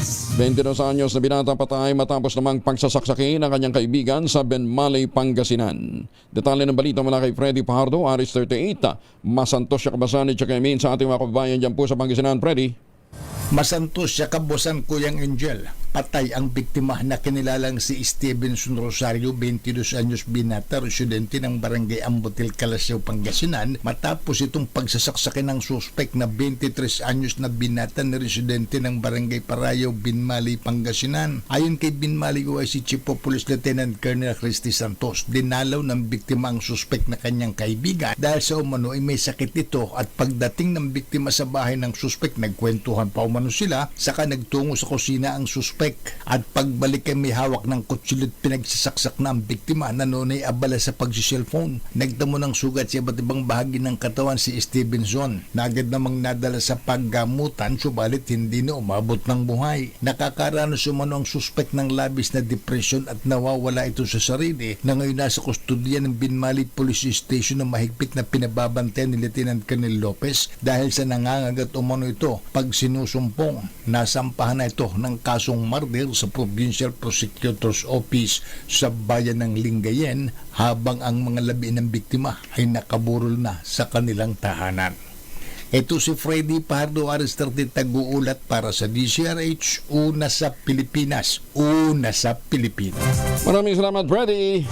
22 anyos na binata patay matapos namang pagsasaksakin ng kanyang kaibigan sa Benmali, Pangasinan. Detalye ng balita mula kay Freddy Pajardo, Aris 38. Masantos siya kabasan at Chakamin sa ating mga kababayan dyan po sa Pangasinan. Freddy. Masantos siya kabosan Kuyang Angel. Patay ang biktima na kinilalang si Stevenson Rosario, 22 anyos binata, residente ng barangay Ambotil, Calasiao, Pangasinan, matapos itong pagsasaksakin ng suspek na 23 anyos na binata na residente ng barangay Parayaw, Binmali, Pangasinan. Ayon kay Binmali si Chief of Police Lieutenant Colonel Christy Santos, dinalaw ng biktima ang suspek na kanyang kaibigan dahil sa umano ay may sakit ito at pagdating ng biktima sa bahay ng suspek, nagkwentuhan pa umano sila, saka nagtungo sa kusina ang suspek at pagbalik ay may hawak ng kutsilyo at pinagsasaksak na ang biktima na noon ay abala sa pagsiselfone. Nagdamo ng sugat sa iba't ibang bahagi ng katawan si Stevenson na agad namang nadala sa paggamutan subalit hindi na umabot ng buhay. Nakakaranas umano ang suspek ng labis na depression at nawawala ito sa sarili na ngayon nasa kustodiya ng Binmali Police Station na mahigpit na pinababantayan ni Lieutenant Colonel Lopez dahil sa nangangagat umano ito pag sinusumpong. Nasampahan na ito ng kasong murder sa Provincial Prosecutor's Office sa bayan ng Lingayen habang ang mga labi ng biktima ay nakaburol na sa kanilang tahanan. Ito si Freddy Pardo Aristarte Taguulat para sa DCRH, una sa Pilipinas, una sa Pilipinas. Maraming salamat, Freddy.